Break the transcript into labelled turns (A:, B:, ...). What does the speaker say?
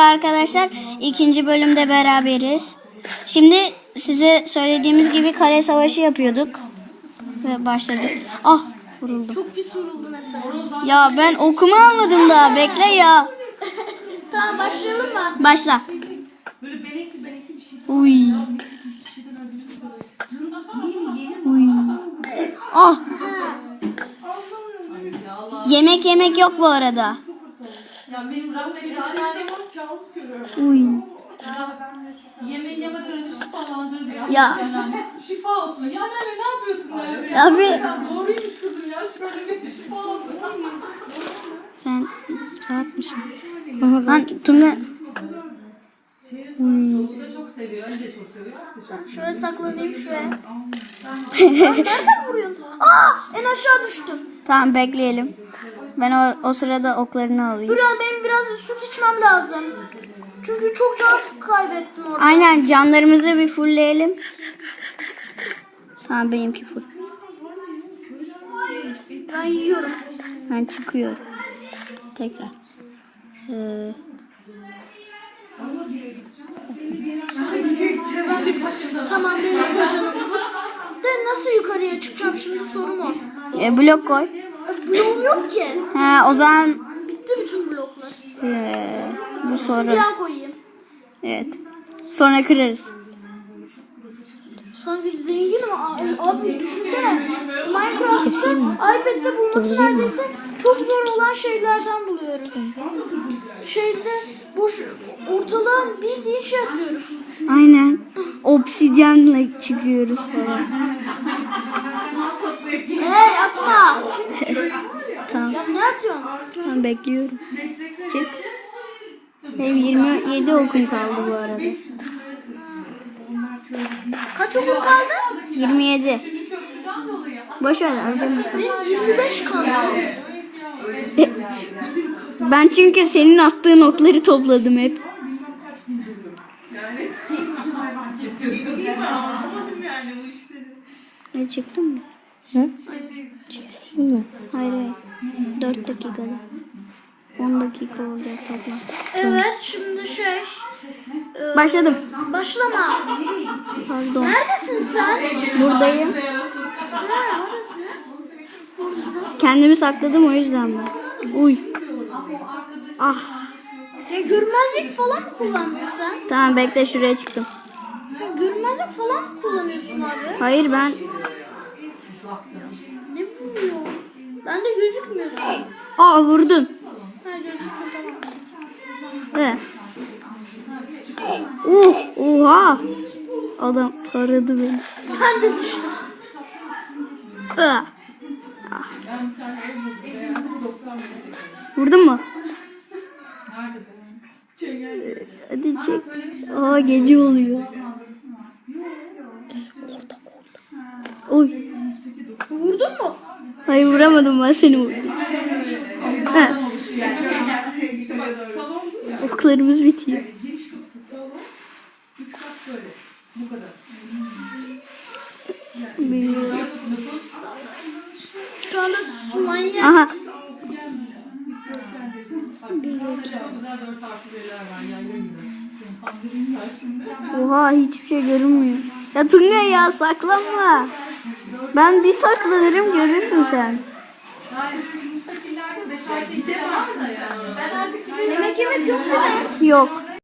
A: Arkadaşlar ikinci bölümde beraberiz. Şimdi size söylediğimiz gibi kare savaşı yapıyorduk. Ve başladık. Ah vuruldum.
B: Çok pis vuruldun Efe.
A: Ya ben okuma almadım daha bekle ya.
B: Tamam başlayalım mı?
A: Başla. Uy. Uy. Ah. Yemek yemek yok bu arada.
C: Ya benim rahmetli anneannem
A: Uy.
C: yemeği yemeden önce şifalandırdı ya.
A: Ya.
C: Yani anne, şifa olsun. Ya anne ne yapıyorsun böyle?
A: Ya bir-
C: Ya doğruymuş kızım ya. Şöyle bir şifa olsun.
A: Sen rahat mısın? Lan Tunga. Uy.
C: Bu da çok seviyor. Ali de çok seviyor.
B: Şöyle saklanayım şuraya. Nereden vuruyorsun? Aa en aşağı düştüm.
A: Tamam bekleyelim. Ben o, o sırada oklarını alayım.
B: Dur ya benim biraz süt içmem lazım. Çünkü çok can kaybettim orada.
A: Aynen canlarımızı bir fullleyelim. Tamam benimki full.
B: Ben yiyorum.
A: Ben çıkıyorum. Tekrar. Ee,
B: Tamam benim de canım full. De nasıl yukarıya çıkacağım şimdi sorum o.
A: e, blok koy.
B: Bloğum yok ki.
A: Ha, o zaman
B: Bitti bütün bloklar.
A: ee, bu sonra.
B: Yan koyayım.
A: Evet. Sonra kırarız.
B: Sanki zenginim abi, abi düşünsene. Minecraft'ta iPad'de bulması neredeyse çok zor olan şeylerden buluyoruz. Şeyde boş ortalığa bildiğin şey atıyoruz.
A: Aynen. Obsidyenle çıkıyoruz falan.
B: Hey atma.
A: Tamam.
B: Ya ne atıyorsun?
A: Ben bekliyorum. Çık. Benim 27 okum kaldı bu arada.
B: Kaç okul kaldı?
A: 27.
C: Köprüden dolayı.
A: Boş ver harcamasın.
B: Benim 25 kaldı.
A: Ben çünkü senin attığın okları topladım hep. Ne çıktın mı? Hı? Çıksın mı? Hayır hayır. 4 dakikada. 10 dakika olacak toplam.
B: Evet şimdi şey. e,
A: Başladım.
B: Başlama.
A: Pardon.
B: Neredesin sen?
A: Buradayım. Kendimi sakladım o yüzden ben. Uy. Ah.
B: Ya görmezlik falan mı kullandın sen?
A: Tamam bekle şuraya çıktım.
B: Ya görmezlik falan mı kullanıyorsun abi?
A: Hayır ben
B: Ne vuruyor? Ben de gözükmüyorsun.
A: Aa vurdun. Ee. Uh, oha. Adam taradı beni.
B: Ben de düştüm.
A: Ah. Vurdun mu? Hadi çek. Aa gece oluyor. Oy.
B: Vurdun mu?
A: Hayır vuramadım ben seni vurdum. Kapaklarımız bitiyor.
D: Yani giriş kapısı sağlam. Üç kat böyle. Bu kadar.
A: Yani,
B: Şu anda Sumanya.
A: Aha. Oha hiçbir şey görünmüyor. Ya Tunga ya saklanma. Ben bir saklanırım görürsün sen.
B: 5-6 yok mu?
A: Yok.